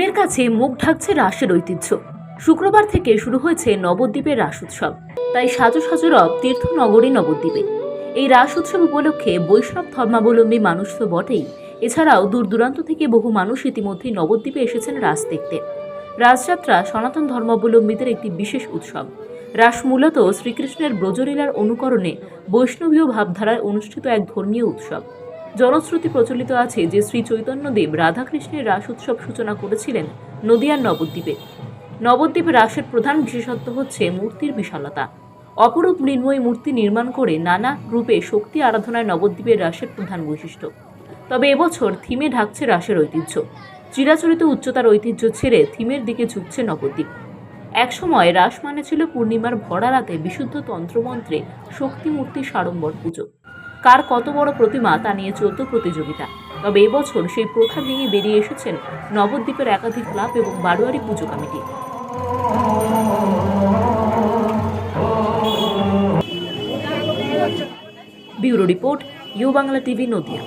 কাছে মুখ ঢাকছে রাসের ঐতিহ্য। শুক্রবার থেকে শুরু হয়েছে নবদ্বীপের রাস উৎসব। তাই সাজো সাজো রব তীর্থনগরী নবদ্বীপে। এই রাস উৎসব উপলক্ষে বৈষ্ণব ধর্মাবলম্বী মানুষ তো বটেই। এছাড়াও দূর দূরান্ত থেকে বহু মানুষ ইতিমধ্যে নবদ্বীপে এসেছেন রাস দেখতে। রাসযাত্রা সনাতন ধর্মাবলম্বীদের একটি বিশেষ উৎসব। রাস মূলত শ্রীকৃষ্ণের ব্রজলীলার অনুকরণে বৈষ্ণবীয় ভাবধারায় অনুষ্ঠিত এক ধর্মীয় উৎসব। জনশ্রুতি প্রচলিত আছে যে শ্রী চৈতন্যদেব রাধাকৃষ্ণের রাস উৎসব সূচনা করেছিলেন নদিয়ার নবদ্বীপে। নবদ্বীপ রাসের প্রধান বিশেষত্ব হচ্ছে মূর্তির বিশালতা। অপরূপ মৃন্ময়ী মূর্তি নির্মাণ করে নানা রূপে শক্তি আরাধনায় নবদ্বীপের রাসের প্রধান বৈশিষ্ট্য। তবে এবছর থিমে ঢাকছে রাসের ঐতিহ্য। চিরাচরিত উচ্চতার ঐতিহ্য ছেড়ে থিমের দিকে ঝুঁকছে নবদ্বীপ। একসময় রাস মানে ছিল পূর্ণিমার ভরা রাতে বিশুদ্ধ তন্ত্রমন্ত্রে শক্তি মূর্তি সাড়ম্বর পুজো। কার কত বড় প্রতিমা তা নিয়ে চলত প্রতিযোগিতা। তবে এবছর সেই প্রথা ভেঙে বেরিয়ে এসেছেন নবদ্বীপের একাধিক ক্লাব এবং বারোয়ারি Puja committee. Bureau report, U Bangla TV, Nadia.